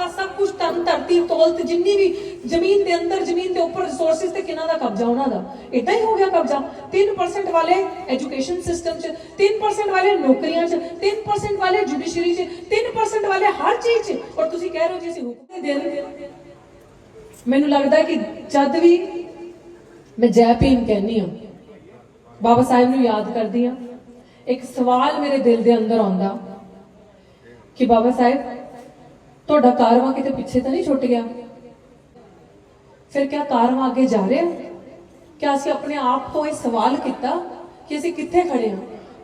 ਦਾ ਸਭ ਕੁਝ ਤਨ ਧਰਤੀ, ਤੋਲਤ, ਜਿੰਨੀ ਵੀ ਜ਼ਮੀਨ ਦੇ ਅੰਦਰ, ਜ਼ਮੀਨ ਦੇ ਉੱਪਰ ਰਿਸੋਰਸਿਸ ਤੇ ਕਿਹਨਾਂ ਦਾ ਕਬਜ਼ਾ ਉਹਨਾਂ ਦਾ? ਇਦਾਂ ਹੀ ਹੋ ਗਿਆ ਕਬਜ਼ਾ। 3% ਵਾਲੇ ਐਜੂਕੇਸ਼ਨ ਸਿਸਟਮ 'ਚ 3% ਵਾਲੇ ਨੌਕਰੀਆਂ 'ਚ 3% ਵਾਲੇ ਜੁਡੀਸ਼ਰੀ 'ਚ 3% ਵਾਲੇ ਹਰ ਚੀਜ਼ 'ਚ। ਔਰ ਤੁਸੀਂ ਕਹਿ ਰਹੇ ਹੋ ਜੀ ਅਸੀਂ ਹੁਕਮ ਦੇ ਦਿਨ ਮੈਨੂੰ ਲੱਗਦਾ ਕਿ ਜਦ ਵੀ ਮੈਂ ਜੈ ਭੀਮ ਕਹਿੰਨੀ ਹਾਂ, ਬਾਬਾ ਸਾਹਿਬ ਨੂੰ ਯਾਦ ਕਰਦੀ ਹਾਂ, ਇੱਕ ਸਵਾਲ ਮੇਰੇ ਦਿਲ ਦੇ ਅੰਦਰ ਆਉਂਦਾ ਕਿ ਬਾਬਾ ਸਾਹਿਬ ਤੁਹਾਡਾ ਕਾਰਵਾ ਕਿਤੇ ਪਿੱਛੇ ਤਾਂ ਨਹੀਂ ਛੁੱਟ ਗਿਆ? ਫਿਰ ਕਿਆ ਕਾਰਵਾ ਅੱਗੇ ਜਾ ਰਿਹਾ ਕਿਆ ਅਸੀਂ ਆਪਣੇ ਆਪ ਤੋਂ ਇਹ ਸਵਾਲ ਕੀਤਾ ਕਿ ਅਸੀਂ ਕਿੱਥੇ ਖੜੇ ਹਾਂ?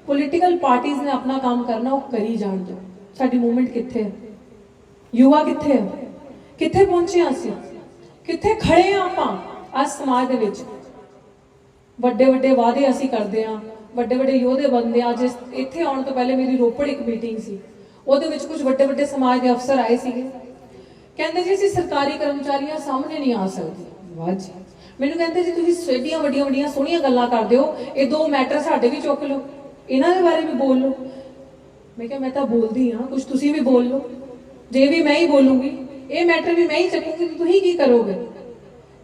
ਪੋਲੀਟੀਕਲ ਪਾਰਟੀਆਂ ਨੇ ਆਪਣਾ ਕੰਮ ਕਰਨਾ, ਉਹ ਕਰੀ ਜਾਣ ਦਿਓ। ਸਾਡੀ ਮੂਵਮੈਂਟ ਕਿੱਥੇ ਹੈ? ਯੁਵਾ ਕਿੱਥੇ ਹੈ? ਕਿੱਥੇ ਪਹੁੰਚੇ ਹਾਂ ਅਸੀਂ? ਕਿੱਥੇ ਖੜੇ ਹਾਂ ਆਪਾਂ ਅੱਜ ਸਮਾਜ ਦੇ ਵਿੱਚ? ਵੱਡੇ ਵੱਡੇ ਵਾਅਦੇ ਅਸੀਂ ਕਰਦੇ ਹਾਂ। ਵੱਡੇ ਵੱਡੇ ਯੋਧੇ ਬਣਦੇ ਆ ਜਿਸ ਇੱਥੇ ਆਉਣ ਤੋਂ ਪਹਿਲੇ ਮੇਰੀ ਰੋਪੜ ਇੱਕ ਮੀਟਿੰਗ ਸੀ। ਉਹਦੇ ਵਿੱਚ ਕੁਝ ਵੱਡੇ ਵੱਡੇ ਸਮਾਜ ਦੇ ਅਫਸਰ ਆਏ ਸੀਗੇ। ਕਹਿੰਦੇ ਜੀ, ਅਸੀਂ ਸਰਕਾਰੀ ਕਰਮਚਾਰੀਆਂ ਸਾਹਮਣੇ ਨਹੀਂ ਆ ਸਕਦੇ। ਵਾਹ ਜੀ। ਮੈਨੂੰ ਕਹਿੰਦੇ ਜੀ, ਤੁਸੀਂ ਸਵੇਡੀਆਂ ਵੱਡੀਆਂ ਵੱਡੀਆਂ ਸੋਹਣੀਆਂ ਗੱਲਾਂ ਕਰਦੇ ਹੋ। ਇਹ ਦੋ ਮੈਟਰ ਸਾਡੇ ਵੀ ਚੁੱਕ ਲਓ। ਇਹਨਾਂ ਦੇ ਬਾਰੇ ਵੀ ਬੋਲ ਲਓ। ਮੈਂ ਕਿਹਾ, ਮੈਂ ਤਾਂ ਬੋਲਦੀ ਹਾਂ। ਕੁਝ ਤੁਸੀਂ ਵੀ ਬੋਲ ਲਓ। ਜੇ ਵੀ ਮੈਂ ਹੀ ਬੋਲੂੰਗੀ, ਇਹ ਮੈਟਰ ਵੀ ਮੈਂ ਹੀ ਚੱਕੂੰਗੀ ਤੁਸੀਂ ਕੀ ਕਰੋਗੇ?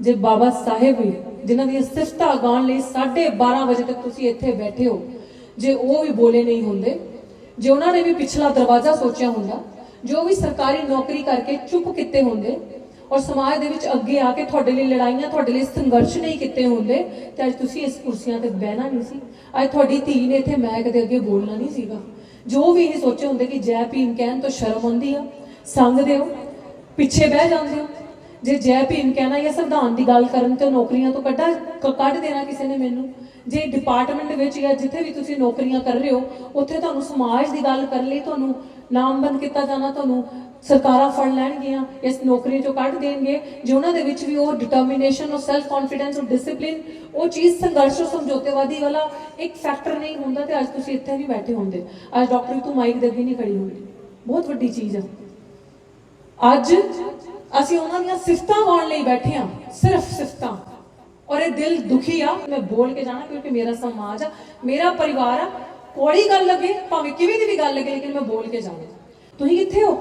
ਜੇ ਬਾਬਾ ਸਾਹਿਬ ਵੀ, ਜਿਨ੍ਹਾਂ ਦੀਆਂ ਸਿਫਤਾਂ ਗਾਉਣ ਲਈ 12:30 ਵਜੇ ਤੱਕ ਤੁਸੀਂ ਇੱਥੇ ਬੈਠੇ ਹੋ, ਜੇ ਉਹ ਵੀ ਬੋਲੇ ਨਹੀਂ ਹੁੰਦੇ ਜੇ ਉਹਨਾਂ ਨੇ ਵੀ ਪਿਛਲਾ ਦਰਵਾਜ਼ਾ ਸੋਚਿਆ ਹੁੰਦਾ, ਜੋ ਵੀ ਸਰਕਾਰੀ ਨੌਕਰੀ ਕਰਕੇ ਚੁੱਪ ਕੀਤੇ ਹੁੰਦੇ ਔਰ ਸਮਾਜ ਦੇ ਵਿੱਚ ਅੱਗੇ ਆ ਕੇ ਤੁਹਾਡੇ ਲਈ ਲੜਾਈਆਂ, ਤੁਹਾਡੇ ਲਈ ਸੰਘਰਸ਼ ਨਹੀਂ ਕੀਤੇ ਹੁੰਦੇ, ਤੇ ਅੱਜ ਤੁਸੀਂ ਇਸ ਕੁਰਸੀਆਂ ਤੇ ਬਹਿਣਾ ਨਹੀਂ ਸੀ। ਅੱਜ ਤੁਹਾਡੀ ਧੀ ਨੇ ਇੱਥੇ ਮੈਂ ਕਦੇ ਅੱਗੇ ਬੋਲਣਾ ਨਹੀਂ ਸੀਗਾ। ਜੋ ਵੀ ਇਹ ਸੋਚੇ ਹੁੰਦੇ ਕਿ ਜੈ ਭੀਮ ਕਹਿਣ ਤੋਂ ਸ਼ਰਮ ਆਉਂਦੀ ਆ ਸੰਗਦੇ ਹੋ, ਪਿੱਛੇ ਬਹਿ ਜਾਂਦੇ ਹੋ। ਜੇ ਜੈ ਭੀਮ ਕਹਿਣਾ ਜਾਂ ਸੰਵਿਧਾਨ ਦੀ ਗੱਲ ਕਰਨ ਤੇ ਉਹ ਨੌਕਰੀਆਂ ਤੋਂ ਕੱਢਾ ਕੱਢ ਦੇਣਾ ਕਿਸੇ ਨੇ ਮੈਨੂੰ ਜੇ ਡਿਪਾਰਟਮੈਂਟ ਵਿੱਚ ਜਾਂ ਜਿੱਥੇ ਵੀ ਤੁਸੀਂ ਨੌਕਰੀਆਂ ਕਰ ਰਹੇ ਹੋ, ਉੱਥੇ ਤੁਹਾਨੂੰ ਸਮਾਜ ਦੀ ਗੱਲ ਕਰਨ ਲਈ ਤੁਹਾਨੂੰ ਨਾਮਬੰਦ ਕੀਤਾ ਜਾਣਾ, ਤੁਹਾਨੂੰ ਸਰਕਾਰਾਂ ਫੜ ਲੈਣਗੀਆਂ, ਇਸ ਨੌਕਰੀ ਚੋਂ ਕੱਢ ਦੇਣਗੇ, ਜੇ ਉਹਨਾਂ ਦੇ ਵਿੱਚ ਵੀ ਉਹ ਡਿਟਰਮੀਨੇਸ਼ਨ ਉਹ ਸੈਲਫ ਕੌਨਫੀਡੈਂਸ ਉਹ ਡਿਸਪਲਿਨ ਉਹ ਚੀਜ਼ ਸੰਘਰਸ਼, ਉਹ ਸਮਝੌਤੇਵਾਦੀ ਵਾਲਾ ਇੱਕ ਫੈਕਟਰ ਨਹੀਂ ਹੁੰਦਾ ਤੇ ਅੱਜ ਤੁਸੀਂ ਇੱਥੇ ਨਹੀਂ ਬੈਠੇ ਹੁੰਦੇ। ਅੱਜ ਡਾਕਟਰ ਤੂੰ ਮਾਈਕ ਦੇ ਅੱਗੇ ਨਹੀਂ ਖੜੀ ਹੁੰਦੀ। ਬਹੁਤ ਵੱਡੀ ਚੀਜ਼ ਹੈ ਅੱਜ ਅਸੀਂ ਉਹਨਾਂ ਦੀਆਂ ਸਿਫਤਾਂ ਗਾਉਣ ਲਈ ਬੈਠੇ ਹਾਂ, ਸਿਰਫ ਸਿਫਤਾਂ। ਔਰ ਇਹ ਦਿਲ ਦੁਖੀ ਆ ਮੈਂ ਬੋਲ ਕੇ ਜਾਣਾ ਕਿਉਂਕਿ ਮੇਰਾ ਸਮਾਜ ਆ ਮੇਰਾ ਪਰਿਵਾਰ ਆ ਕੋਈ ਗੱਲ ਲੱਗੇ ਭਾਵੇਂ ਕਿਵੇਂ ਦੀ ਵੀ ਗੱਲ ਲੱਗੇ ਲੇਕਿਨ ਮੈਂ ਬੋਲ ਕੇ ਜਾਣਾ ਤੁਸੀਂ ਕਿੱਥੇ ਹੋ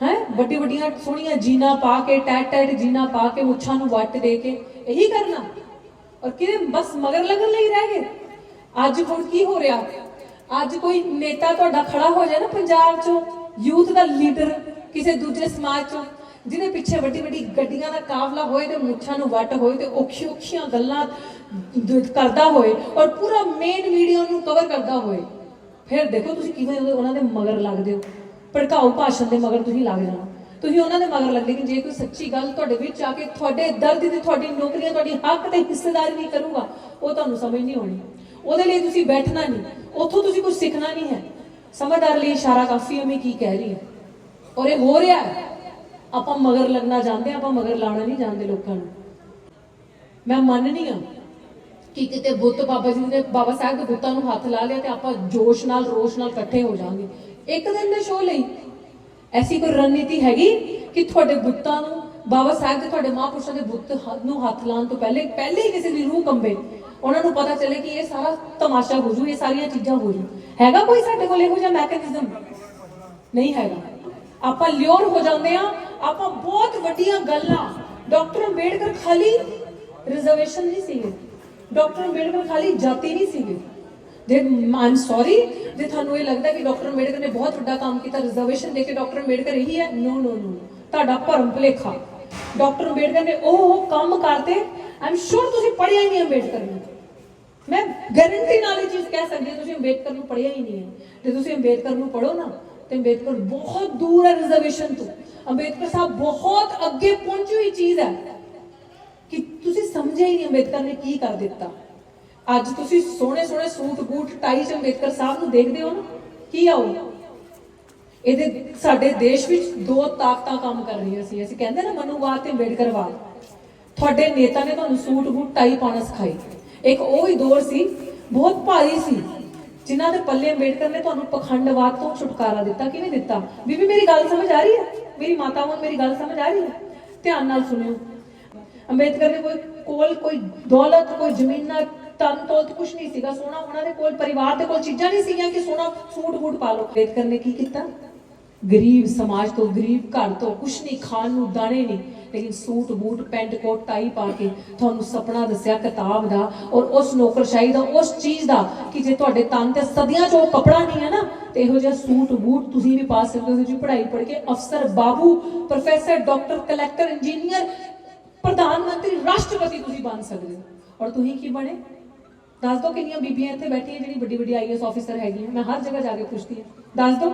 ਹੈ ਵੱਡੀ ਵੱਡੀਆਂ ਸੋਹਣੀਆਂ ਜੀਨਾ ਪਾ ਕੇ ਟੈਟ ਟੈਟ ਜੀਨਾ ਪਾ ਕੇ ਮੁੱਛਾਂ ਨੂੰ ਵੱਟ ਦੇ ਕੇ ਇਹੀ ਕਰਨਾ ਔਰ ਕਿਹਦੇ ਬਸ ਮਗਰ ਲੱਗਣ ਲਈ ਰਹਿ ਗਏ ਅੱਜ ਹੁਣ ਕੀ ਹੋ ਰਿਹਾ ਅੱਜ ਕੋਈ ਨੇਤਾ ਤੁਹਾਡਾ ਖੜਾ ਹੋ ਜਾਏ ਨਾ ਪੰਜਾਬ ਚੋਂ ਯੂਥ ਦਾ ਲੀਡਰ ਕਿਸੇ ਦੂਜੇ ਸਮਾਜ ਚੋਂ ਜਿਹਦੇ ਪਿੱਛੇ ਵੱਡੀ ਵੱਡੀ ਗੱਡੀਆਂ ਦਾ ਕਾਫਲਾ ਹੋਏ ਤੇ ਮੁੱਛਾਂ ਨੂੰ ਵੱਟ ਹੋਏ ਤੇ ਔਖੀ ਔਖੀਆਂ ਗੱਲਾਂ ਕਰਦਾ ਹੋਏ ਔਰ ਪੂਰਾ ਮੇਨ ਵੀਡੀਓ ਨੂੰ ਕਵਰ ਕਰਦਾ ਹੋਏ। ਫਿਰ ਦੇਖੋ ਤੁਸੀਂ ਕਿਵੇਂ ਉਹਨਾਂ ਦੇ ਮਗਰ ਲੱਗਦੇ ਹੋ। ਭੜਕਾਊ ਭਾਸ਼ਣ ਦੇ ਮਗਰ ਤੁਸੀਂ ਲੱਗ ਜਾਣਾ। ਤੁਸੀਂ ਉਹਨਾਂ ਦੇ ਮਗਰ ਲੱਗਦੇ ਕਿ ਜੇ ਕੋਈ ਸੱਚੀ ਗੱਲ ਤੁਹਾਡੇ ਵਿੱਚ ਆ ਕੇ ਤੁਹਾਡੇ ਦਰਦ ਤੇ ਤੁਹਾਡੀ ਨੌਕਰੀਆਂ, ਤੁਹਾਡੀ ਹੱਕ ਤੇ ਹਿੱਸੇਦਾਰੀ ਨਹੀਂ ਕਰੂਗਾ, ਉਹ ਤੁਹਾਨੂੰ ਸਮਝ ਨਹੀਂ ਆਉਣੀ। ਉਹਦੇ ਲਈ ਤੁਸੀਂ ਬੈਠਣਾ ਨਹੀਂ। ਉੱਥੋਂ ਤੁਸੀਂ ਕੁਝ ਸਿੱਖਣਾ ਨਹੀਂ ਹੈ। ਸਮਝਦਾਰ ਲਈ ਇਸ਼ਾਰਾ ਕਾਫੀ ਹੈ, ਮੈਂ ਕੀ ਕਹਿ ਰਹੀ ਹਾਂ। ਔਰ ਇਹ ਹੋ ਰਿਹਾ ਹੈ। ਆਪਾਂ ਮਗਰ ਲੱਗਣਾ ਚਾਹੁੰਦੇ ਹਾਂ, ਆਪਾਂ ਮਗਰ ਲਾਣਾ ਨਹੀਂ ਜਾਣਦੇ ਲੋਕਾਂ ਨੂੰ। ਮੈਂ ਮੰਨਣੀ ਆ ਕਿ ਕਿਤੇ ਬੁੱਤ ਬਾਬਾ ਜੀ ਨੇ ਬਾਬਾ ਸਾਹਿਬ ਦੇ ਬੁੱਤਾਂ ਨੂੰ ਹੱਥ ਲਾ ਲਿਆ ਤੇ ਆਪਾਂ ਜੋਸ਼ ਨਾਲ ਰੋਸ਼ ਨਾਲ ਇਕੱਠੇ ਹੋ ਜਾਾਂਗੇ ਇੱਕ ਦਿਨ ਦੇ ਸ਼ੋਅ ਲਈ ਐਸੀ ਕੋਈ ਰਣਨੀਤੀ ਹੈਗੀ ਕਿ ਤੁਹਾਡੇ ਬੁੱਤਾਂ ਨੂੰ ਬਾਬਾ ਸਾਹਿਬ ਦੇ ਤੁਹਾਡੇ ਮਹਾਂਪੁਰਸ਼ਾਂ ਦੇ ਬੁੱਤ ਨੂੰ ਹੱਥ ਲਾਉਣ ਤੋਂ ਪਹਿਲੇ ਪਹਿਲੇ ਹੀ ਕਿਸੇ ਦੀ ਰੂਹ ਕੰਬੇ। ਉਹਨਾਂ ਨੂੰ ਪਤਾ ਚੱਲੇ ਕਿ ਇਹ ਸਾਰਾ ਤਮਾਸ਼ਾ ਹੋ ਜੂ ਇਹ ਸਾਰੀਆਂ ਚੀਜ਼ਾਂ ਹੋ ਜੂ। ਹੈਗਾ ਕੋਈ ਸਾਡੇ ਕੋਲ ਇਹੋ ਜਿਹਾ ਮੈਕੈਨਿਜ਼ਮ ਨਹੀਂ ਹੈਗਾ। ਆਪਾਂ ਲਿਓਰ ਹੋ ਜਾਂਦੇ ਆ ਆਪਾਂ ਬਹੁਤ ਵੱਡੀਆਂ ਗੱਲਾਂ। ਡਾਕਟਰ ਅੰਬੇਡਕਰ ਖਾਲੀ ਰਿਜ਼ਰਵੇਸ਼ਨ ਨਹੀਂ ਸੀਗੇ। ਡਾਕਟਰ ਅੰਬੇਡਕਰ ਖਾਲੀ ਜਾਤੀ ਨਹੀਂ ਸੀਗੇ। ਜੇ ਆਮ ਸੌਰੀ ਜੇ ਤੁਹਾਨੂੰ ਇਹ ਲੱਗਦਾ ਕਿ ਡਾਕਟਰ ਅੰਬੇਡਕਰ ਨੇ ਬਹੁਤ ਵੱਡਾ ਕੰਮ ਕੀਤਾ ਰਿਜ਼ਰਵੇਸ਼ਨ ਦੇ ਕੇ ਡਾਕਟਰ ਅੰਬੇਡਕਰ ਇਹੀ ਹੈ ਨੋ ਨੋ ਨੋ ਤੁਹਾਡਾ ਭਰਮ ਭੁਲੇਖਾ। ਡਾਕਟਰ ਅੰਬੇਡਕਰ ਨੇ ਉਹ ਉਹ ਕੰਮ ਕਰਤੇ। ਆਮ ਸ਼ੋਰ ਤੁਸੀਂ ਪੜ੍ਹਿਆ ਹੀ ਨਹੀਂ ਅੰਬੇਡਕਰ ਨੂੰ। ਮੈਂ ਗਾਰੰਟੀ ਨਾਲ ਇਹ ਚੀਜ਼ ਕਹਿ ਸਕਦੀ ਹਾਂ, ਤੁਸੀਂ ਅੰਬੇਡਕਰ ਨੂੰ ਪੜ੍ਹਿਆ ਹੀ ਨਹੀਂ ਹੈ। ਜੇ ਤੁਸੀਂ ਅੰਬੇਡਕਰ ਨੂੰ ਪੜ੍ਹੋ ਨਾ ਤੇ ਅੰਬੇਦਕਰ ਬਹੁਤ ਦੂਰ ਹੈ ਰਿਜ਼ਰਵੇਸ਼ਨ ਤੋਂ। ਅੰਬੇਦਕਰ ਸਾਹਿਬ ਬਹੁਤ ਅੱਗੇ ਪਹੁੰਚੀ ਹੋਈ ਚੀਜ਼ ਹੈ ਕਿ ਤੁਸੀਂ ਸਮਝਿਆ ਹੀ ਨਹੀਂ ਅੰਬੇਦਕਰ ਨੇ ਕੀ ਕਰ ਦਿੱਤਾ। ਅੱਜ ਤੁਸੀਂ ਸੋਹਣੇ ਸੋਹਣੇ ਸੂਟ ਬੂਟ ਟਾਈ ਚ ਅੰਬੇਦਕਰ ਸਾਹਿਬ ਨੂੰ ਦੇਖਦੇ ਹੋ ਨਾ, ਕੀ ਆਉ ਇਹਦੇ ਸਾਡੇ ਦੇਸ਼ ਵਿੱਚ ਦੋ ਤਾਕਤਾਂ ਕੰਮ ਕਰ ਰਹੀਆਂ ਸੀ। ਅਸੀਂ ਕਹਿੰਦੇ ਨਾ ਮਨੂਵਾਦ ਤੇ ਅੰਬੇਦਕਰਵਾਦ। ਤੁਹਾਡੇ ਨੇਤਾ ਨੇ ਤੁਹਾਨੂੰ ਸੂਟ ਬੂਟ ਟਾਈ ਪਾਉਣਾ ਸਿਖਾਈ। ਇੱਕ ਉਹ ਹੀ ਦੌਰ ਸੀ, ਬਹੁਤ ਭਾਰੀ ਸੀ। ਜਿਨ੍ਹਾਂ ਦੇ ਪੱਲੇ ਅੰਬੇਡਕਰ ਨੇ ਤੁਹਾਨੂੰ ਪਖੰਡਵਾਦ ਤੋਂ ਛੁਟਕਾਰਾ ਦਿੱਤਾ ਕਿਵੇਂ ਦਿੱਤਾ? ਬੀਬੀ, ਮੇਰੀ ਗੱਲ ਸਮਝ ਆ ਰਹੀ ਹੈ? ਮੇਰੀ ਮਾਤਾਵਾਂ ਨੂੰ ਮੇਰੀ ਗੱਲ ਸਮਝ ਆ ਰਹੀ ਹੈ? ਧਿਆਨ ਨਾਲ ਸੁਣਿਓ। ਅੰਬੇਦਕਰ ਦੇ ਕੋਈ ਕੋਲ ਕੋਈ ਦੌਲਤ, ਕੋਈ ਜ਼ਮੀਨਾਂ ਤਨ ਤੋਲਤ ਕੁਝ ਨਹੀਂ ਸੀਗਾ। ਸੋਨਾ ਉਹਨਾਂ ਦੇ ਕੋਲ, ਪਰਿਵਾਰ ਦੇ ਕੋਲ ਚੀਜ਼ਾਂ ਨਹੀਂ ਸੀਗੀਆਂ ਕਿ ਸੋਨਾ ਸੂਟ ਬੂਟ ਪਾ ਲਓ। ਅੰਬੇਦਕਰ ਨੇ ਕੀ ਕੀਤਾ? ਗਰੀਬ ਸਮਾਜ ਤੋਂ, ਗਰੀਬ ਘਰ ਤੋਂ ਕੁਛ ਨਹੀਂ, ਖਾਣ ਨੂੰ ਦਾਣੇ ਨਹੀਂ। ਲੇਕਿਨ suit boot, pant coat, tie ਪਾ ਕੇ ਤੁਹਾਨੂੰ ਸੁਪਨਾ ਦੱਸਿਆ ਕਿਤਾਬ ਦਾ ਔਰ ਉਸ ਨੌਕਰਸ਼ਾਹੀ ਦਾ, ਉਸ ਚੀਜ਼ ਦਾ ਕਿ ਜੇ ਤੁਹਾਡੇ ਤਨ ਤੇ ਸਦੀਆਂ ਚੋਂ ਕੱਪੜਾ ਨਹੀਂ ਹੈ ਨਾ, ਤੇ ਇਹੋ ਜਿਹਾ ਸੂਟ ਬੂਟ ਤੁਸੀਂ ਵੀ ਪਾ ਸਕਦੇ ਹੋ ਜੀ ਪੜ੍ਹਾਈ ਪੜ੍ਹ ਕੇ ਅਫਸਰ ਬਾਬੂ, ਪ੍ਰੋਫੈਸਰ, ਡਾਕਟਰ, ਕਲੈਕਟਰ, ਇੰਜੀਨੀਅਰ, ਪ੍ਰਧਾਨ ਮੰਤਰੀ, ਰਾਸ਼ਟਰਪਤੀ ਤੁਸੀਂ ਬਣ ਸਕਦੇ ਹੋ। ਔਰ ਤੁਸੀਂ ਕੀ ਬਣੇ? ਦੱਸ ਦਿਓ ਕਿੰਨੀਆਂ ਬੀਬੀਆਂ ਇੱਥੇ ਬੈਠੀਆਂ ਜਿਹੜੀ ਵੱਡੀ ਵੱਡੀ ਆਈਐਸ ਆਫੀਸਰ ਹੈਗੀਆਂ, ਮੈਂ ਹਰ ਜਗ੍ਹਾ ਜਾ ਕੇ ਪੁੱਛਦੀ ਹਾਂ। ਦੱਸ ਦਿਓ।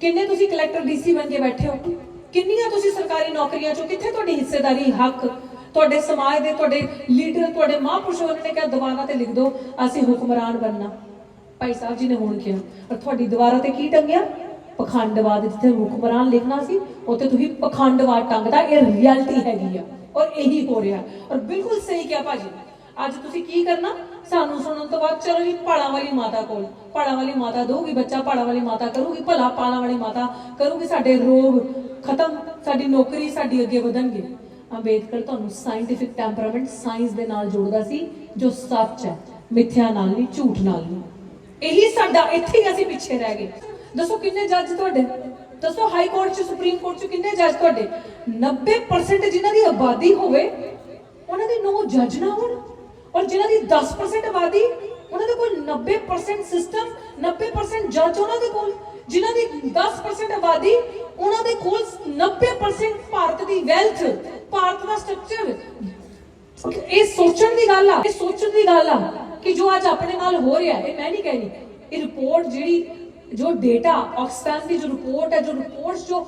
ਕਿੰਨੇ ਤੁਸੀਂ ਕਲੈਕਟਰ, ਡੀਸੀ ਬਣ ਕੇ ਬੈਠੇ ਹੋ? ਕਿੰਨੀਆਂ ਤੁਸੀਂ ਸਰਕਾਰੀ ਨੌਕਰੀਆਂ ਚੋਂ ਕਿੱਥੇ ਤੁਹਾਡੀ ਹਿੱਸੇਦਾਰੀ ਹੱਕ? ਤੁਹਾਡੇ ਸਮਾਜ ਦੇ ਤੁਹਾਡੇ ਲੀਡਰ, ਤੁਹਾਡੇ ਮਹਾਂਪੁਰਸ਼ ਉਹਨਾਂ ਨੇ ਕਿਹਾ ਦੀਵਾਰਾਂ ਤੇ ਲਿਖ ਦਿਓ, ਅਸੀਂ ਹੁਕਮਰਾਨ ਬਣਨਾ। ਭਾਈ ਸਾਹਿਬ ਜੀ ਨੇ ਹੁਣ ਕਿਹਾ ਔਰ ਤੁਹਾਡੀ ਦੀਵਾਰਾਂ ਤੇ ਕੀ ਟੰਗਿਆ? ਪਖੰਡਵਾਦ ਜਿੱਥੇ ਹੁਕਮਰਾਨ ਲਿਖਣਾ ਸੀ, ਉੱਥੇ ਤੁਸੀਂ ਪਖੰਡਵਾਦ ਟੰਗਦਾ, ਇਹ ਰਿਐਲਿਟੀ ਹੈਗੀ ਆ ਔਰ ਇਹੀ ਹੋ ਰਿਹਾ। ਔਰ ਬਿਲਕੁਲ ਸਹੀ ਕਿਹਾ ਭਾਜੀ। ਅੱਜ ਤੁਸੀਂ ਕੀ ਕਰਨਾ? ਸਾਨੂੰ ਸੁਣਨ ਤੋਂ ਬਾਅਦ ਚਲੋ ਜੀ ਪਹਾੜਾਂ ਵਾਲੀ ਮਾਤਾ ਕੋਲ। ਪਹਾੜਾਂ ਵਾਲੀ ਮਾਤਾ ਦਊਗੀ, ਬੱਚਾ ਪਹਾੜਾਂ ਵਾਲੀ ਮਾਤਾ ਕਰੂਗੀ, ਭਲਾ ਪਾਲਾਂ ਵਾਲੀ ਮਾਤਾ ਕਰੂਗੀ, ਸਾਡੇ ਰੋਗ ਖਤਮ, ਸਾਡੀ ਨੌਕਰੀ ਸਾਡੀ ਅੱਗੇ ਵਧਣਗੇ। ਅੰਬੇਦਕਰ ਤੁਹਾਨੂੰ ਸਾਇੰਟਿਫਿਕ ਟੈਂਪਰਾਮੈਂਟ ਸਾਇੰਸ ਦੇ ਨਾਲ ਜੋੜਦਾ ਸੀ, ਜੋ ਸੱਚ ਹੈ, ਮਿੱਥਿਆ ਨਾਲ ਨਹੀਂ, ਝੂਠ ਨਾਲ ਨਹੀਂ। ਇਹੀ ਸਾਡਾ, ਇੱਥੇ ਹੀ ਅਸੀਂ ਪਿੱਛੇ ਰਹਿ ਗਏ। ਦੱਸੋ ਕਿੰਨੇ ਜੱਜ ਤੁਹਾਡੇ? ਦੱਸੋ ਹਾਈ ਕੋਰਟ ਚ ਸੁਪਰੀਮ ਕੋਰਟ ਚ ਕਿੰਨੇ ਜੱਜ ਤੁਹਾਡੇ? 90% ਜਿਨ੍ਹਾਂ ਦੀ ਆਬਾਦੀ ਹੋਵੇ, ਉਹਨਾਂ ਦੇ ਨੋ ਜੱਜ ਨਾ ਹੋਣ। ਔਰ ਜਿਨ੍ਹਾਂ ਦੀ 10% ਆਬਾਦੀ, ਉਹਨਾਂ ਦੇ ਕੋਲ 90% ਸਿਸਟਮ 90% ਜੱਜ ਉਹਨਾਂ ਦੇ ਕੋਲ। ਜਿਨ੍ਹਾਂ ਦੀ 10% ਆਬਾਦੀ, ਉਹਨਾਂ ਦੇ ਕੋਲ 90% ਭਾਰਤ ਦੀ ਵੈਲਥ ਭਾਰਤ ਦਾ ਸਟਰਕਚਰ ਇਹ ਸੋਚਣ ਦੀ ਗੱਲ ਆ, ਇਹ ਸੋਚਣ ਦੀ ਗੱਲ ਆ ਕਿ ਜੋ ਅੱਜ ਆਪਣੇ ਨਾਲ ਹੋ ਰਿਹਾ ਇਹ ਮੈਂ ਨਹੀਂ ਕਹਿ ਇਹ ਰਿਪੋਰਟ ਜਿਹੜੀ, ਜੋ ਡੇਟਾ ਆਕਸਫੈਮ ਦੀ ਜੋ ਰਿਪੋਰਟ ਹੈ, ਜੋ ਰਿਪੋਰਟਸ ਜੋ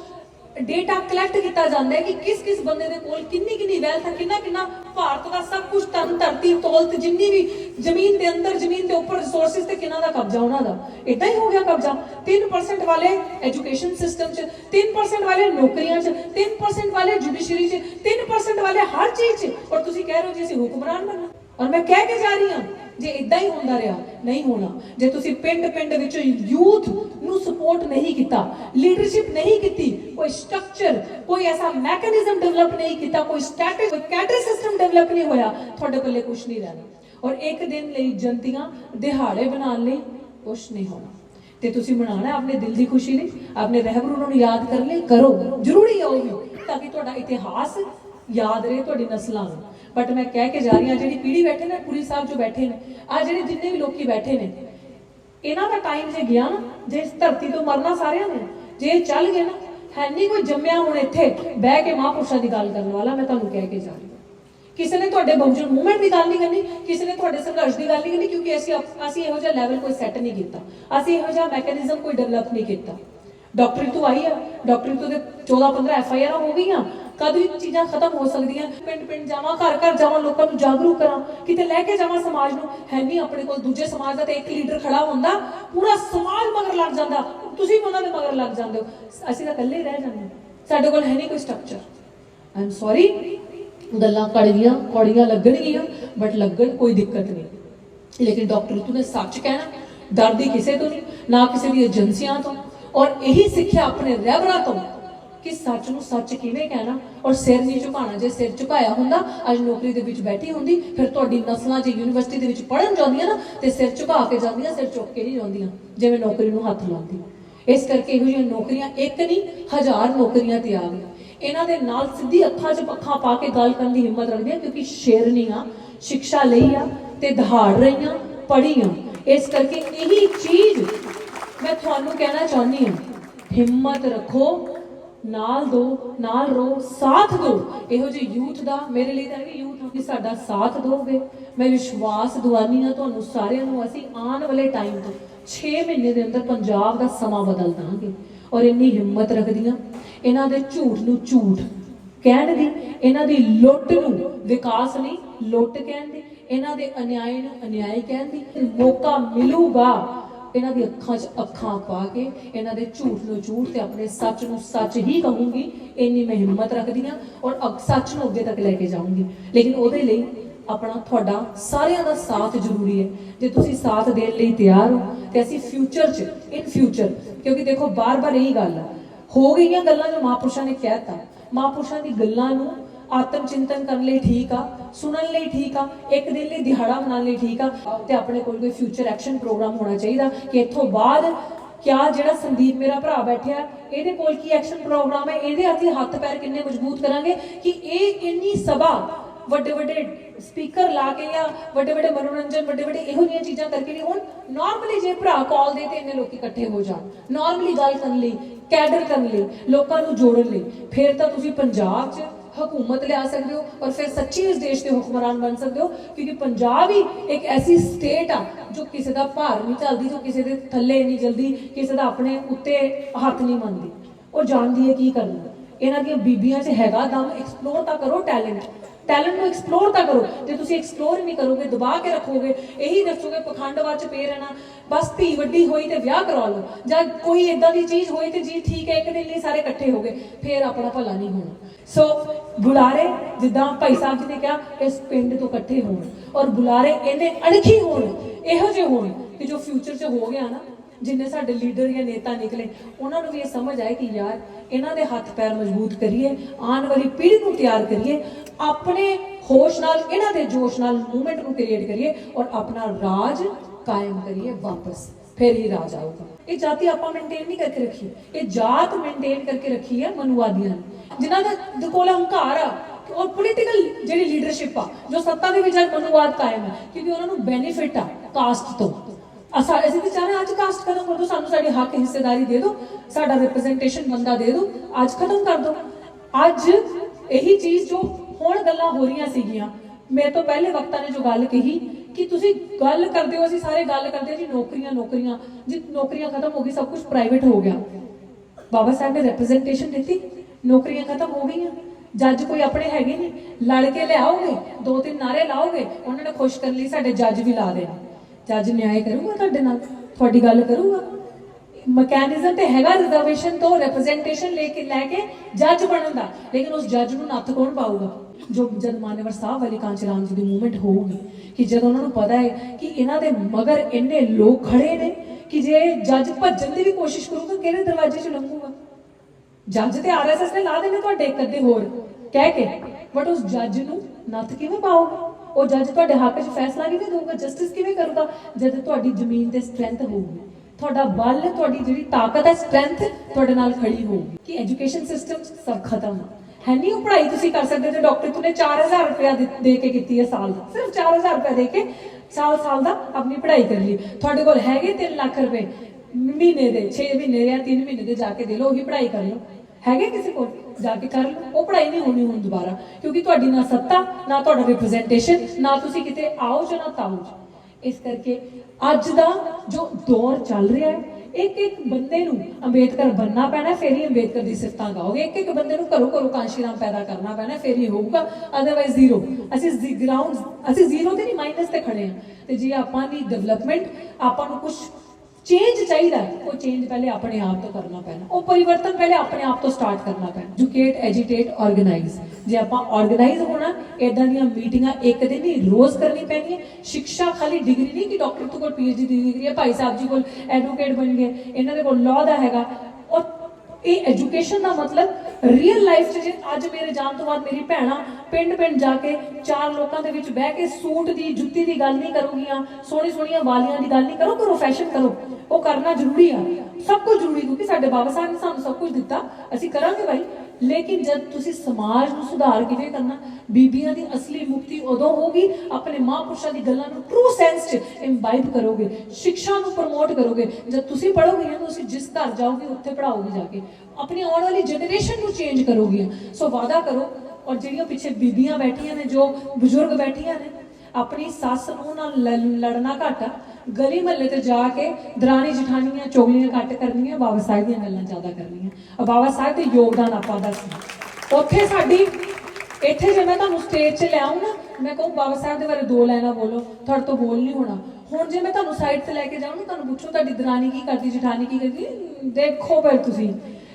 ਡੇਟਾ ਕਲੈਕਟ ਕੀਤਾ ਜਾਂਦਾ ਹੈ ਕਿ ਕਿਸ ਕਿਸ ਬੰਦੇ ਦੇ ਕੋਲ ਕਿੰਨੀ ਕਿੰਨੀ ਵੈਲਥ ਹੈ ਕਿੰਨਾ ਕਿੰਨਾ ਭਾਰਤ ਦਾ ਸਭ ਕੁਝ ਤਨ ਧਰਤੀ ਤੋਲ ਜਿੰਨੀ ਵੀ ਜ਼ਮੀਨ ਦੇ ਅੰਦਰ, ਜ਼ਮੀਨ ਦੇ ਉੱਪਰ ਰਿਸੋਰਸਸ ਤੇ ਕਿੰਨਾ ਦਾ ਕਬਜ਼ਾ ਉਹਨਾਂ ਦਾ। ਇਦਾਂ ਹੀ ਹੋ ਗਿਆ ਕਬਜ਼ਾ। 3% ਵਾਲੇ ਐਜੂਕੇਸ਼ਨ ਸਿਸਟਮ 'ਚ 3% ਵਾਲੇ ਨੌਕਰੀਆਂ 'ਚ 3% ਵਾਲੇ ਜੁਡੀਸ਼ਰੀ 'ਚ 3% ਵਾਲੇ ਹਰ ਚੀਜ਼ 'ਚ। ਔਰ ਤੁਸੀਂ ਕਹਿ ਰਹੇ ਹੋ ਜੀ ਅਸੀਂ ਹੁਕਮਰਾਨ ਬਣਨਾ ਔਰ ਮੈਂ ਕਹਿ ਕੇ ਜਾ ਰਹੀ ਹਾਂ ਜੇ ਇਦਾਂ ਹੀ ਹੁੰਦਾ ਰਿਹਾ, ਨਹੀਂ ਹੋਣਾ। ਜੇ ਤੁਸੀਂ ਪਿੰਡ ਪਿੰਡ ਵਿੱਚ ਯੂਥ ਨੂੰ ਸਪੋਰਟ ਨਹੀਂ ਕੀਤਾ ਲੀਡਰਸ਼ਿਪ ਨਹੀਂ ਕੀਤੀ, ਕੋਈ ਸਟਰਕਚਰ ਕੋਈ ਐਸਾ ਮੈਕੈਨਿਜ਼ਮ ਡਿਵੈਲਪ ਨਹੀਂ ਕੀਤਾ, ਕੋਈ ਸਟ੍ਰੈਟਜੀ ਕੋਈ ਕੈਡਰ ਸਿਸਟਮ ਡਿਵੈਲਪ ਨਹੀਂ ਹੋਇਆ, ਤੁਹਾਡੇ ਕੋਲੇ ਕੁਝ ਨਹੀਂ ਰਹਿਣਾ। ਔਰ ਇੱਕ ਦਿਨ ਲਈ ਜਨਤੀਆਂ ਦਿਹਾੜੇ ਬਣਾਉਣ ਲਈ ਕੁਝ ਨਹੀਂ ਹੋਣਾ। ਤੇ ਤੁਸੀਂ ਮਨਾਉਣਾ ਆਪਣੇ ਦਿਲ ਦੀ ਖੁਸ਼ੀ ਲਈ, ਆਪਣੇ ਰਹਿਬਰੂ ਨੂੰ ਯਾਦ ਕਰਨ ਲਈ, ਕਰੋ। ਜ਼ਰੂਰੀ ਹੈ ਉਹ ਤਾਂ ਕਿ ਤੁਹਾਡਾ ਇਤਿਹਾਸ ਯਾਦ ਰਹੇ, ਤੁਹਾਡੀ ਨਸਲਾਂ ਨੂੰ। ਬਟ ਮੈਂ ਕਹਿ ਕੇ ਜਾ ਰਹੀ ਹਾਂ, ਜਿਹੜੀ ਪੀੜ੍ਹੀ ਬੈਠੇ ਨੇ ਪੁਰੀ ਸਾਹਿਬ ਜੋ ਬੈਠੇ ਨੇ ਆ ਜਿਹੜੇ ਜਿੰਨੇ ਵੀ ਲੋਕੀ ਬੈਠੇ ਨੇ, ਇਹਨਾਂ ਦਾ ਟਾਈਮ ਜੇ ਗਿਆ ਨਾ, ਜੇ ਇਸ ਧਰਤੀ ਤੋਂ ਮਰਨਾ ਸਾਰਿਆਂ ਨੇ, ਜੇ ਇਹ ਚੱਲ ਗਏ ਨਾ, ਹੈ ਨਹੀਂ ਕੋਈ ਜੰਮਿਆ ਹੁਣ ਇੱਥੇ ਬਹਿ ਕੇ ਮਹਾਂਪੁਰਸ਼ਾਂ ਦੀ ਗੱਲ ਕਰਨ ਵਾਲਾ, ਮੈਂ ਤੁਹਾਨੂੰ ਕਹਿ ਕੇ ਜਾ ਰਹੀ ਹਾਂ। ਕਿਸੇ ਨੇ ਤੁਹਾਡੇ ਬਹੁਜਨ ਮੂਵਮੈਂਟ ਦੀ ਗੱਲ ਨਹੀਂ ਕਰਨੀ, ਕਿਸੇ ਨੇ ਤੁਹਾਡੇ ਸੰਘਰਸ਼ ਦੀ ਗੱਲ ਨਹੀਂ ਕਰਨੀ, ਕਿਉਂਕਿ ਅਸੀਂ ਅਸੀਂ ਇਹੋ ਜਿਹਾ ਲੈਵਲ ਕੋਈ ਸੈੱਟ ਨਹੀਂ ਕੀਤਾ। ਅਸੀਂ ਇਹੋ ਜਿਹਾ ਮੈਕੈਨਿਜ਼ਮ ਕੋਈ ਡਿਵੈਲਪ ਨਹੀਂ ਕੀਤਾ। ਡਾਕਟਰੀ ਤੋਂ ਆਈ ਆ ਡਾਕਟਰੀ ਤੋਂ ਦੇ 14 15 ਐਫ ਆਈ ਆਰ ਹੋ ਗਈਆਂ ਕਦ ਵੀ ਚੀਜ਼ਾਂ ਖਤਮ ਹੋ ਸਕਦੀਆਂ, ਪਿੰਡ ਪਿੰਡ ਜਾਵਾਂ, ਘਰ ਘਰ ਜਾਵਾਂ, ਲੋਕਾਂ ਨੂੰ ਜਾਗਰੂਕ ਕਰਾਂ, ਕਿਤੇ ਲੈ ਕੇ ਜਾਵਾਂ ਸਮਾਜ ਨੂੰ, ਹੈ ਨਹੀਂ ਆਪਣੇ ਕੋਲ ਦੂਜੇ ਸਮਾਜ ਦਾ ਤੇ ਇੱਕ ਲੀਡਰ ਖੜਾ ਹੁੰਦਾ, ਪੂਰਾ ਸਮਾਜ ਮਗਰ ਲੱਗ ਜਾਂਦਾ, ਤੁਸੀਂ ਵੀ ਉਹਨਾਂ ਦੇ ਮਗਰ ਲੱਗ ਜਾਂਦੇ ਹੋ। ਅਸੀਂ ਤਾਂ ਇਕੱਲੇ ਰਹਿ ਜਾਂਦੇ ਹਾਂ। ਸਾਡੇ ਕੋਲ ਹੈ ਨਹੀਂ ਕੋਈ ਸਟਰਕਚਰ ਆਈ ਐਮ ਸੌਰੀ ਗੱਲਾਂ ਕੜਵੀਆਂ ਕੌੜੀਆਂ ਲੱਗਣਗੀਆਂ ਬਟ ਲੱਗਣ ਕੋਈ ਦਿੱਕਤ ਨਹੀਂ। ਲੇਕਿਨ ਡਾਕਟਰ ਤੂੰ ਨੇ ਸੱਚ ਕਹਿਣਾ, ਡਰਦੀ ਕਿਸੇ ਤੋਂ ਨਹੀਂ, ਨਾ ਕਿਸੇ ਦੀ ਏਜੰਸੀਆਂ ਤੋਂ। ਔਰ ਇਹੀ ਸਿੱਖਿਆ ਆਪਣੇ ਰਹਿਬਰਾਂ ਤੋਂ। ਕਿ ਸੱਚ ਨੂੰ ਸੱਚ ਕਿਵੇਂ ਕਹਿਣਾ? ਔਰ ਸਿਰ ਨਹੀਂ ਝੁਕਾਉਣਾ, ਜੇ ਸਿਰ ਝੁਕਾਇਆ ਹੁੰਦਾ, ਅੱਜ ਨੌਕਰੀ ਦੇ ਵਿੱਚ ਬੈਠੀ ਹੁੰਦੀ, ਫਿਰ ਤੁਹਾਡੀ ਨਸਲਾਂ ਜੇ ਯੂਨੀਵਰਸਿਟੀ ਦੇ ਵਿੱਚ ਪੜਨ ਜਾਂਦੀਆਂ ਨਾ, ਤੇ ਸਿਰ ਝੁਕਾ ਕੇ ਜਾਂਦੀਆਂ, ਸਿਰ ਚੁੱਕ ਕੇ ਨਹੀਂ ਜਾਂਦੀਆਂ ਜਿਵੇਂ ਨੌਕਰੀ ਨੂੰ ਹੱਥ ਲਾਉਂਦੀ। ਇਸ ਕਰਕੇ ਇਹੋ ਜਿਹੀਆਂ ਨੌਕਰੀਆਂ ਇੱਕ ਨਹੀਂ, ਹਜ਼ਾਰ ਨੌਕਰੀਆਂ ਤੇ ਆ ਗਈਆਂ। ਇਹਨਾਂ ਦੇ ਨਾਲ ਸਿੱਧੀ ਅੱਖਾਂ 'ਚ ਅੱਖਾਂ ਪਾ ਕੇ ਗੱਲ ਕਰਨ ਦੀ ਹਿੰਮਤ ਰੱਖਦੀਆਂ, ਕਿਉਂਕਿ ਸ਼ੇਰਨੀਆਂ ਸਿੱਖਿਆ ਲਈ ਆ, ਤੇ ਦਹਾੜ ਰਹੀਆਂ ਪੜੀਆਂ ਇਸ ਕਰਕੇ ਇਹੀ ਚੀਜ਼ ਮੈਂ ਤੁਹਾਨੂੰ ਕਹਿਣਾ ਚਾਹੁੰਦੀ ਹਾਂ, ਹਿੰਮਤ ਰੱਖੋ ਨਾਲ ਦੋ, ਨਾਲ ਰੋ, ਸਾਥ ਦੋ। ਇਹੋ ਜਿਹੇ ਯੂਥ ਦਾ ਮੇਰੇ ਲਈ ਤਾਂ ਇਹ ਵੀ ਯੂਥ ਕਿ ਸਾਡਾ ਸਾਥ ਦੋਗੇ। ਮੈਂ ਵਿਸ਼ਵਾਸ ਦਵਾਨੀ ਹਾਂ ਤੁਹਾਨੂੰ ਸਾਰਿਆਂ ਨੂੰ, ਅਸੀਂ ਆਉਣ ਵਾਲੇ ਟਾਈਮ ਤੋਂ 6 ਮਹੀਨੇ ਦੇ ਅੰਦਰ ਪੰਜਾਬ ਦਾ ਸਮਾਂ ਬਦਲ ਦਾਂਗੇ। ਔਰ ਇੰਨੀ ਹਿੰਮਤ ਰੱਖਦੀਆਂ ਇਹਨਾਂ ਦੇ ਝੂਠ ਨੂੰ ਝੂਠ ਕਹਿਣ ਦੀ, ਇਹਨਾਂ ਦੀ ਲੁੱਟ ਨੂੰ ਵਿਕਾਸ ਨਹੀਂ, ਲੁੱਟ ਕਹਿਣ ਦੀ, ਇਹਨਾਂ ਦੇ ਅਨਿਆਏ ਨੂੰ ਅਨਿਆਏ ਕਹਿਣ ਦੀ। ਮੌਕਾ ਮਿਲੂਗਾ। ਇਹਨਾਂ ਦੀ ਅੱਖਾਂ 'ਚ ਅੱਖਾਂ ਪਾ ਕੇ ਇਹਨਾਂ ਦੇ ਝੂਠ ਨੂੰ ਝੂਠ ਤੇ ਆਪਣੇ ਸੱਚ ਨੂੰ ਸੱਚ ਹੀ ਕਹੂੰਗੀ, ਇੰਨੀ ਮੈਂ ਹਿੰਮਤ ਰੱਖਦੀ ਹਾਂ ਔਰ ਅਗ- ਸੱਚ ਨੂੰ ਅੱਗੇ ਤੱਕ ਲੈ ਕੇ ਜਾਊਂਗੀ। ਲੇਕਿਨ ਉਹਦੇ ਲਈ ਆਪਣਾ ਤੁਹਾਡਾ ਸਾਰਿਆਂ ਦਾ ਸਾਥ ਜ਼ਰੂਰੀ ਹੈ। ਜੇ ਤੁਸੀਂ ਸਾਥ ਦੇਣ ਲਈ ਤਿਆਰ ਹੋ, ਤੇ ਅਸੀਂ ਫਿਊਚਰ 'ਚ ਇਨ ਫਿਊਚਰ ਕਿਉਂਕਿ ਦੇਖੋ ਬਾਰ-ਬਾਰ ਇਹੀ ਗੱਲ ਆ। ਹੋ ਗਈਆਂ ਗੱਲਾਂ ਜੋ ਮਹਾਂਪੁਰਸ਼ਾਂ ਨੇ ਕਹਿਤਾ। ਮਹਾਂਪੁਰਸ਼ਾਂ ਦੀ ਗੱਲਾਂ ਨੂੰ ਆਤਮ ਚਿੰਤਨ ਕਰਨ ਲਈ ਠੀਕ ਆ, ਸੁਣਨ ਲਈ ਠੀਕ ਆ, ਇੱਕ ਦਿਨ ਲਈ ਦਿਹਾੜਾ ਮਨਾਉਣ ਲਈ ਠੀਕ ਆ ਤੇ ਆਪਣੇ ਕੋਲ ਕੋਈ ਫਿਊਚਰ ਐਕਸ਼ਨ ਪ੍ਰੋਗਰਾਮ ਹੋਣਾ ਚਾਹੀਦਾ ਕਿ ਇੱਥੋਂ ਬਾਅਦ ਕਿਆ ਜਿਹੜਾ ਸੰਦੀਪ ਮੇਰਾ ਭਰਾ ਬੈਠਿਆ, ਇਹਦੇ ਕੋਲ ਕੀ ਐਕਸ਼ਨ ਪ੍ਰੋਗਰਾਮ ਹੈ, ਇਹਦੇ ਅਸੀਂ ਹੱਥ ਪੈਰ ਕਿੰਨੇ ਮਜ਼ਬੂਤ ਕਰਾਂਗੇ ਕਿ ਇਹ ਇੰਨੀ ਸਭਾ ਵੱਡੇ ਵੱਡੇ ਸਪੀਕਰ ਲਾ ਕੇ ਜਾਂ ਵੱਡੇ ਵੱਡੇ ਮਨੋਰੰਜਨ, ਵੱਡੇ ਵੱਡੇ ਇਹੋ ਜਿਹੀਆਂ ਚੀਜ਼ਾਂ ਕਰਕੇ ਨਹੀਂ, ਹੁਣ ਨਾਰਮਲੀ ਜੇ ਭਰਾ ਕਾਲ ਦੇ ਤੇ ਇੰਨੇ ਲੋਕੀ ਇਕੱਠੇ ਹੋ ਜਾਣ ਨਾਰਮਲੀ ਗੱਲ ਕਰਨ ਲਈ ਕੈਡਰ ਕਰਨ ਲਈ, ਲੋਕਾਂ ਨੂੰ ਜੋੜਨ ਲਈ, ਫਿਰ ਤਾਂ ਤੁਸੀਂ ਪੰਜਾਬ 'ਚ ਹਕੂਮਤ ਲਿਆ ਸਕਦੇ ਹੋ ਔਰ ਫਿਰ ਸੱਚੀ ਇਸ ਦੇਸ਼ ਦੇ ਹੁਕਮਰਾਨ ਬਣ ਸਕਦੇ ਹੋ, ਕਿਉਂਕਿ ਪੰਜਾਬ ਹੀ ਇੱਕ ਐਸੀ ਸਟੇਟ ਆ ਜੋ ਕਿਸੇ ਦਾ ਭਾਰ ਨਹੀਂ ਚੱਲਦੀ ਜੋ ਕਿਸੇ ਦੇ ਥੱਲੇ ਨਹੀਂ ਜਲਦੀ, ਕਿਸੇ ਦਾ ਆਪਣੇ ਉੱਤੇ ਹੱਥ ਨਹੀਂ ਮੰਨਦੀ। ਉਹ ਜਾਣਦੀ ਹੈ ਕੀ ਕਰਨਾ। ਇਹਨਾਂ ਦੀਆਂ ਬੀਬੀਆਂ 'ਚ ਹੈਗਾ ਦਮ ਐਕਸਪਲੋਰ ਤਾਂ ਕਰੋ ਟੈਲੈਂਟ ਟੈਲੈਂਟ ਨੂੰ ਐਕਸਪਲੋਰ ਤਾਂ ਕਰੋ। ਜੇ ਤੁਸੀਂ ਐਕਸਪਲੋਰ ਨਹੀਂ ਕਰੋਗੇ, ਦਬਾ ਕੇ ਰੱਖੋਗੇ, ਇਹੀ ਦੱਸੋਗੇ ਪਖੰਡਵਾਦ ਚ ਪੇ ਰਹਿਣਾ ਬਸ ਧੀ ਵੱਡੀ ਹੋਈ ਤੇ ਵਿਆਹ ਕਰਾ ਲਓ। ਜਾਂ ਕੋਈ ਇਦਾਂ ਦੀ ਚੀਜ਼ ਹੋਈ ਤੇ ਜੀ ਠੀਕ ਹੈ, ਇੱਕ ਦਿਨ ਲਈ ਸਾਰੇ ਇਕੱਠੇ ਹੋ ਗਏ, ਫੇਰ ਆਪਣਾ ਭਲਾ ਨਹੀਂ ਹੋਣਾ। ਸੋ ਬੁਲਾਰੇ, ਜਿੱਦਾਂ ਭਾਈ ਸਾਹਿਬ ਜੀ ਨੇ ਕਿਹਾ, ਇਸ ਪਿੰਡ ਤੋਂ ਇਕੱਠੇ ਹੋਣ। ਔਰ ਬੁਲਾਰੇ ਇਹਨੇ ਅਣਖੀ ਹੋਣ, ਇਹੋ ਜਿਹੇ ਹੋਣ ਕਿ ਜੋ ਫਿਊਚਰ 'ਚ ਹੋ ਗਿਆ ਨਾ ਜਿੰਨੇ ਸਾਡੇ ਲੀਡਰ ਜਾਂ ਨੇਤਾ ਨਿਕਲੇ, ਉਹਨਾਂ ਨੂੰ ਵੀ ਇਹ ਸਮਝ ਆਏ ਕਿ ਯਾਰ, ਇਹਨਾਂ ਦੇ ਹੱਥ ਪੈਰ ਮਜ਼ਬੂਤ ਕਰੀਏ, ਆਉਣ ਵਾਲੀ ਪੀੜ੍ਹੀ ਨੂੰ ਤਿਆਰ ਕਰੀਏ, ਆਪਣੇ ਹੋਸ਼ ਨਾਲ, ਇਹਨਾਂ ਦੇ ਜੋਸ਼ ਨਾਲ ਮੂਵਮੈਂਟ ਨੂੰ ਕ੍ਰੀਏਟ ਕਰੀਏ ਔਰ ਆਪਣਾ ਰਾਜ ਕਾਇਮ ਕਰੀਏ ਵਾਪਸ, ਫਿਰ ਹੀ ਰਾਜ ਆਊਗਾ। ਇਹ ਜਾਤੀ ਆਪਾਂ ਮੇਨਟੇਨ ਨਹੀਂ ਕਰਕੇ ਰੱਖੀ। ਇਹ ਜਾਤ ਮੇਨਟੇਨ ਕਰਕੇ ਰੱਖੀ ਹੈ ਮਨੁਵਾਦੀਆਂ ਨੇ। ਜਿਨ੍ਹਾਂ ਦਾ ਕੋਲ ਹੰਕਾਰ ਆ ਔਰ ਪੋਲੀਟੀਕਲ ਜਿਹੜੀ ਲੀਡਰਸ਼ਿਪ ਆ, ਜੋ ਸੱਤਾ ਦੇ ਵਿੱਚ ਆ, ਮਨੁਵਾਦ ਕਾਇਮ ਹੈ ਕਿਉਂਕਿ ਉਹਨਾਂ ਨੂੰ ਬੈਨੀਫਿਟ ਆ ਕਾਸਟ ਤੋਂ। ਅਸਾਂ ਅਸੀਂ ਵੀ ਚਾਹਨੇ ਅੱਜ ਕਾਸਟ ਖਤਮ ਕਰ ਦੋ, ਸਾਨੂੰ ਸਾਡੀ ਹੱਕ, ਹਿੱਸੇਦਾਰੀ ਦੇ ਦਿਓ ਸਾਡਾ ਰਿਪਰੈਜ਼ੈਂਟੇਸ਼ਨ ਬੰਦਾ ਦੇ ਦਿਓ ਅੱਜ ਖਤਮ ਕਰ ਦਿਓ ਅੱਜ ਇਹੀ ਚੀਜ਼ ਜੋ ਹੁਣ ਗੱਲਾਂ ਹੋ ਰਹੀਆਂ ਸੀਗੀਆਂ, ਮੇਰੇ ਤੋਂ ਪਹਿਲੇ ਵਕਤਾਂ ਨੇ ਜੋ ਗੱਲ ਕਹੀ ਕਿ ਤੁਸੀਂ ਗੱਲ ਕਰਦੇ ਹੋ, ਅਸੀਂ ਸਾਰੇ ਗੱਲ ਕਰਦੇ ਹਾਂ ਜੀ, ਨੌਕਰੀਆਂ ਨੌਕਰੀਆਂ, ਜੀ ਨੌਕਰੀਆਂ ਖਤਮ ਹੋ ਗਈ, ਸਭ ਕੁਝ ਪ੍ਰਾਈਵੇਟ ਹੋ ਗਿਆ। ਬਾਬਾ ਸਾਹਿਬ ਨੇ ਰਿਪਰੈਜ਼ੈਂਟੇਸ਼ਨ ਦਿੱਤੀ, ਨੌਕਰੀਆਂ ਖਤਮ ਹੋ ਗਈਆਂ। ਜੱਜ ਕੋਈ ਆਪਣੇ ਹੈਗੇ ਨਹੀਂ, ਲੜ ਕੇ ਲਿਆਓਗੇ, ਦੋ ਤਿੰਨ ਨਾਰੇ ਲਾਓਗੇ, ਉਹਨਾਂ ਨੇ ਖੁਸ਼ ਕਰਨ ਲਈ ਸਾਡੇ ਜੱਜ ਵੀ ਲਾ ਦੇਣਾ। ਜੱਜ ਨਿਆਂ ਕਰੂਗਾ ਤੁਹਾਡੇ ਨਾਲ, ਤੁਹਾਡੀ ਗੱਲ ਕਰੂਗਾ। ਮਕੈਨਿਜ਼ਮ ਤੇ ਹੈਗਾ ਰਿਜ਼ਰਵੇਸ਼ਨ ਤੋਂ ਰਿਪਰੈਜ਼ੈਂਟੇਸ਼ਨ ਲੈ ਕੇ ਲੈ ਕੇ ਜੱਜ ਬਣਨ ਦਾ, ਲੇਕਿਨ ਉਸ ਜੱਜ ਨੂੰ ਨੱਥ ਕੌਣ ਪਾਊਗਾ? ਜੋ ਜਦ ਮਾਨਵਰ ਸਾਹਿਬ ਵਾਲੀ ਕਾਂਚਰਾਮ ਜੀ ਦੀ ਮੂਵਮੈਂਟ ਹੋਊਗੀ, ਕਿ ਜਦੋਂ ਉਹਨਾਂ ਨੂੰ ਪਤਾ ਹੈ ਕਿ ਇਹਨਾਂ ਦੇ ਮਗਰ ਇੰਨੇ ਲੋਕ ਖੜੇ ਨੇ, ਕਿ ਜੇ ਜੱਜ ਭੱਜਣ ਦੀ ਵੀ ਕੋਸ਼ਿਸ਼ ਕਰੂਗਾ, ਕਿਹੜੇ ਦਰਵਾਜ਼ੇ 'ਚ ਲੰਘੂਗਾ? ਜੱਜ ਤੇ ਆਰਐਸਐਸ ਨੇ ਲਾ ਦੇਣੇ ਤੁਹਾਡੇ ਇੱਕ ਅੱਧੇ ਹੋਰ, ਕਹਿ ਕੇ ਬਟ ਉਸ ਜੱਜ ਨੂੰ ਨੱਥ ਕਿਵੇਂ ਪਾਓਗੇ ਉਹ ਜੱਜ ਤੁਹਾਡੇ ਹੱਕ 'ਚ ਫੈਸਲਾ ਕਿਵੇਂ ਦੇਊਗਾ ਜਸਟਿਸ ਕਿਵੇਂ ਕਰੂਗਾ, ਜਦ ਤੁਹਾਡੀ ਜ਼ਮੀਨ ਤੇ ਸਟਰੈਂਥ ਹੋਊਗੀ। ਤੁਹਾਡਾ ਬਲ, ਤੁਹਾਡੀ ਜਿਹੜੀ ਤਾਕਤ ਹੈ ਸਟਰੈਂਥ ਤੁਹਾਡੇ ਨਾਲ ਖੜੀ ਹੋਊਗੀ ਕਿ ਐਜੂਕੇਸ਼ਨ ਸਿਸਟਮ ਸਭ ਖਤਮ ਆ। ਹੈ ਨਹੀਂ ਉਹ ਪੜ੍ਹਾਈ ਤੁਸੀਂ ਕਰ ਸਕਦੇ ਤੇ ਡਾਕਟਰ ਤੁਨੇ 4000 ਰੁਪਇਆ ਦੇ- ਕੇ ਕੀਤੀ ਹੈ ਸਾਲ ਦਾ। ਸਿਰਫ 4000 ਰੁਪਇਆ ਦੇ ਕੇ ਸਾਲ ਸਾਲ ਦਾ ਆਪਣੀ ਪੜ੍ਹਾਈ ਕਰ ਲਈ। ਤੁਹਾਡੇ ਕੋਲ ਹੈਗੇ 3 ਲੱਖ ਰੁਪਏ। ਮਹੀਨੇ ਦੇ 6 ਮਹੀਨੇ ਦੇ ਜਾਂ 3 ਮਹੀਨੇ ਦੇ ਜਾ ਕੇ ਦੇ ਲਓ, ਉਹੀ ਪੜ੍ਹਾਈ ਕਰ ਲਓ। ਹੈਗੇ ਕਿਸੇ ਕੋਲ? ਜਾ ਕੇ ਕਰ ਲਓ। ਉਹ ਪੜ੍ਹਾਈ ਨਹੀਂ ਹੋਣੀ ਹੁਣ ਦੁਬਾਰਾ, ਕਿਉਂਕਿ ਤੁਹਾਡੀ ਨਾ ਸੱਤਾ, ਨਾ ਤੁਹਾਡਾ ਰਿਪਰੈਜ਼ੈਂਟੇਸ਼ਨ ਨਾ ਤੁਸੀਂ ਕਿਤੇ ਆਓ ਜਾਂ ਨਾ ਤਾਓ ਇਸ ਕਰਕੇ ਅੱਜ ਦਾ ਜੋ ਦੌਰ ਚੱਲ ਰਿਹਾ ਹੈ, ਇੱਕ ਇੱਕ ਬੰਦੇ ਨੂੰ ਅੰਬੇਦਕਰ ਬੰਨਾ ਪੈਣਾ, ਫਿਰ ਹੀ ਅੰਬੇਦਕਰ ਦੀ ਸਿਫਤਾਂ ਗਾਓਗੇ। ਇੱਕ ਇੱਕ ਬੰਦੇ ਨੂੰ ਘਰੋਂ ਘਰੋਂ ਕਾਂਸ਼ੀਰਾਮ ਪੈਦਾ ਕਰਨਾ ਪੈਣਾ, ਫਿਰ ਹੀ ਹੋਊਗਾ। ਅਦਰਵਾਈਜ਼ ਜ਼ੀਰੋ ਅਸੀਂ ਗਰਾਊਂਡ ਅਸੀਂ ਜ਼ੀਰੋ ਤੇ ਨਹੀਂ ਮਾਈਨਸ ਤੇ ਖੜੇ ਹਾਂ। ਤੇ ਜੇ ਆਪਾਂ ਦੀ ਡਿਵੈਲਪਮੈਂਟ ਆਪਾਂ ਨੂੰ ਕੁਝ ਚੇਂਜ ਚਾਹੀਦਾ ਉਹ ਚੇਂਜ ਪਹਿਲੇ ਆਪਣੇ ਆਪ ਤੋਂ ਕਰਨਾ ਪੈਣਾ। ਉਹ ਪਰਿਵਰਤਨ ਪਹਿਲੇ ਆਪਣੇ ਆਪ ਤੋਂ ਸਟਾਰਟ ਕਰਨਾ ਪੈਣਾ। ਐਜੂਕੇਟ ਐਜੀਟੇਟ ਆਰਗੇਨਾਈਜ਼ ਜੇ ਆਪਾਂ ਆਰਗੇਨਾਈਜ਼ ਹੋਣਾ ਇਦਾਂ ਦੀਆਂ ਮੀਟਿੰਗਾਂ ਇੱਕ ਦਿਨ ਨਹੀਂ, ਰੋਜ਼ ਕਰਨੀ ਪੈਣੀਆਂ। ਸਿੱਖਿਆ ਖਾਲੀ ਡਿਗਰੀ ਨਹੀਂ ਕਿ ਡਾਕਟਰ ਤੋਂ ਕੋਲ ਪੀਐਚਡੀ ਦੀ ਡਿਗਰੀ ਹੈ, ਭਾਈ ਸਾਹਿਬ ਜੀ ਕੋਲ ਐਡਵੋਕੇਟ ਬਣ ਗਏ। ਇਹਨਾਂ ਦੇ ਕੋਲ ਲਾਅ ਦਾ ਹੈਗਾ। ਔਰ ਇਹ ਐਜੂਕੇਸ਼ਨ ਦਾ ਮਤਲਬ ਰੀਅਲ ਲਾਈਫ 'ਚ ਜੇ ਅੱਜ ਮੇਰੇ ਜਾਣ ਤੋਂ ਬਾਅਦ ਮੇਰੀ ਭੈਣਾਂ ਪਿੰਡ ਪਿੰਡ ਜਾ ਕੇ ਚਾਰ ਲੋਕਾਂ ਦੇ ਵਿੱਚ ਬਹਿ ਕੇ ਸੂਟ ਦੀ, ਜੁੱਤੀ ਦੀ ਗੱਲ ਨਹੀਂ ਕਰੂਗੀਆਂ ਸੋਹਣੀ ਸੋਹਣੀਆਂ ਵਾਲੀਆਂ ਦੀ ਗੱਲ ਨਹੀਂ ਕਰੋ ਕਰੋ ਫੈਸ਼ਨ ਕਰੋ। ਉਹ ਕਰਨਾ ਜ਼ਰੂਰੀ ਆ। ਸਭ ਕੁਝ ਜ਼ਰੂਰੀ ਕਿਉਂਕਿ ਸਾਡੇ ਬਾਬਾ ਸਾਹਿਬ ਨੇ ਸਾਨੂੰ ਸਭ ਕੁਝ ਦਿੱਤਾ। ਅਸੀਂ ਕਰਾਂਗੇ ਭਾਈ ਲੇਕਿਨ ਜਦ ਤੁਸੀਂ ਸਮਾਜ ਨੂੰ ਸੁਧਾਰ ਕਿਵੇਂ ਕਰਨਾ, ਬੀਬੀਆਂ ਦੀ ਅਸਲੀ ਮੁਕਤੀ ਉਦੋਂ ਹੋਗੀ ਆਪਣੇ ਮਹਾਂਪੁਰਸ਼ਾਂ ਦੀ ਗੱਲਾਂ ਨੂੰ ਟਰੂ ਸੈਂਸ 'ਚ ਇੰਬਾਈਬ ਕਰੋਗੇ, ਸਿੱਖਿਆ ਨੂੰ ਪ੍ਰਮੋਟ ਕਰੋਗੇ। ਜਦ ਤੁਸੀਂ ਪੜੋਗੇ ਨਾ, ਤੁਸੀਂ ਜਿਸ ਘਰ ਜਾਓਗੇ, ਉੱਥੇ ਪੜਾਓਗੇ ਜਾ ਕੇ। ਆਪਣੀ ਆਉਣ ਵਾਲੀ ਜਨਰੇਸ਼ਨ ਨੂੰ ਚੇਂਜ ਕਰੋਗੇ ਸੋ ਵਾਅਦਾ ਕਰੋ, ਔਰ ਜਿਹੜੀਆਂ ਪਿੱਛੇ ਬੀਬੀਆਂ ਬੈਠੀਆਂ ਨੇ, ਜੋ ਬਜ਼ੁਰਗ ਬੈਠੀਆਂ ਨੇ, ਆਪਣੀ ਸੱਸ ਨੂੰ ਨਾਲ ਲ- ਲੜਨਾ ਘੱਟ ਆ। ਗਲੀ ਮਹੱਲੇ ਤੇ ਜਾ ਕੇ ਦਰਾਣੀ ਜਠਾਣੀਆਂ ਚੋਗਲੀਆਂ ਘੱਟ ਕਰਨੀਆਂ, ਬਾਬਾ ਸਾਹਿਬ ਦੀਆਂ ਗੱਲਾਂ ਜ਼ਿਆਦਾ ਕਰਨੀਆਂ। ਬਾਬਾ ਸਾਹਿਬ ਦੇ ਯੋਗਦਾਨ ਆਪਾਂ ਦਾ ਸੀ ਉੱਥੇ ਸਾਡੀ, ਇੱਥੇ ਜੇ ਮੈਂ ਤੁਹਾਨੂੰ ਸਟੇਜ 'ਚ ਲਿਆਉਂ ਨਾ, ਮੈਂ ਕਹੂੰ, ਬਾਬਾ ਸਾਹਿਬ ਦੇ ਬਾਰੇ ਦੋ ਲਾਈਨਾਂ ਬੋਲੋ, ਤੁਹਾਡੇ ਤੋਂ ਬੋਲ ਨਹੀਂ ਹੋਣਾ। ਹੁਣ ਜੇ ਮੈਂ ਤੁਹਾਨੂੰ ਸਾਈਡ ਤੇ ਲੈ ਕੇ ਜਾਵਾਂ ਨਾ, ਤੁਹਾਨੂੰ ਪੁੱਛੋ ਤੁਹਾਡੀ ਦਰਾਣੀ ਕੀ ਕਰਦੀ, ਜਠਾਣੀ ਕੀ ਕਰਦੀ। ਦੇਖੋ ਫਿਰ ਤੁਸੀਂ।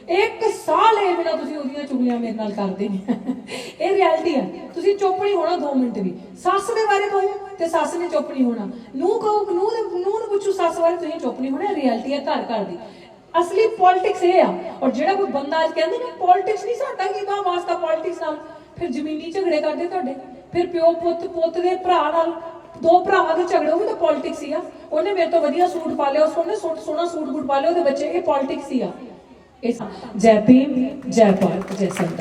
ਇੱਕ ਸਾਲ ਇਹ ਬਿਨਾ ਤੁਸੀਂ ਉਹਦੀਆਂ ਚੁਗਲੀਆਂ ਮੇਰੇ ਨਾਲ ਕਰਦੇ ਨੇ ਇਹ ਰਿਐਲਿਟੀ ਆ ਤੁਸੀਂ ਚੁੱਪ ਨਹੀਂ ਹੋਣਾ 2 ਮਿੰਟ ਵੀ। ਸੱਸ ਦੇ ਬਾਰੇ ਕਹੋ ਤੇ ਸੱਸ ਨੇ ਚੁੱਪ ਨਹੀਂ ਹੋਣਾ। ਨੂੰ ਕਹੂੰ ਨੂੰ ਨੂੰ ਨੂੰ ਪੁੱਛੂ ਸੱਸ ਬਾਰੇ ਤੁਸੀਂ ਚੁੱਪ ਨਹੀਂ ਹੋਣਾ ਰਿਐਲਿਟੀ ਹੈ ਘਰ ਘਰ ਦੀ। ਅਸਲੀ ਪੋਲਿਟਿਕਸ ਇਹ ਆ। ਔਰ ਜਿਹੜਾ ਕੋਈ ਬੰਦਾ ਅੱਜ ਕਹਿੰਦਾ ਨਾ ਪੋਲਿਟਿਕਸ ਨਹੀਂ ਸਾਡਾ ਕੀ ਬਾ ਵਾਸਤਾ ਪੋਲਿਟਿਕਸ ਨਾਲ? ਫਿਰ ਜ਼ਮੀਨੀ ਝਗੜੇ ਕਰਦੇ ਤੁਹਾਡੇ। ਫਿਰ ਪਿਓ ਪੁੱਤ ਪੁੱਤ ਦੇ ਭਰਾ ਨਾਲ ਦੋ ਭਰਾਵਾਂ ਦੇ ਝਗੜੇ, ਉਹ ਵੀ ਤਾਂ ਪੋਲਿਟਿਕਸ ਹੀ ਆ। ਉਹਨੇ ਮੇਰੇ ਤੋਂ ਵਧੀਆ ਸੂਟ ਪਾ ਲਿਆ ਉਸਨੇ ਸੋਹਣਾ ਸੂਟ ਬੂਟ ਪਾ ਲਿਆ, ਉਹਦੇ ਬੱਚੇ ਇਹ ਪੋਲਿਟਿਕਸ ਹੀ ਆ। ਇਸ ਜੈ ਭੀਮ ਜੈ ਭਾਰਤ ਜੈ ਸੰਤਾਂ।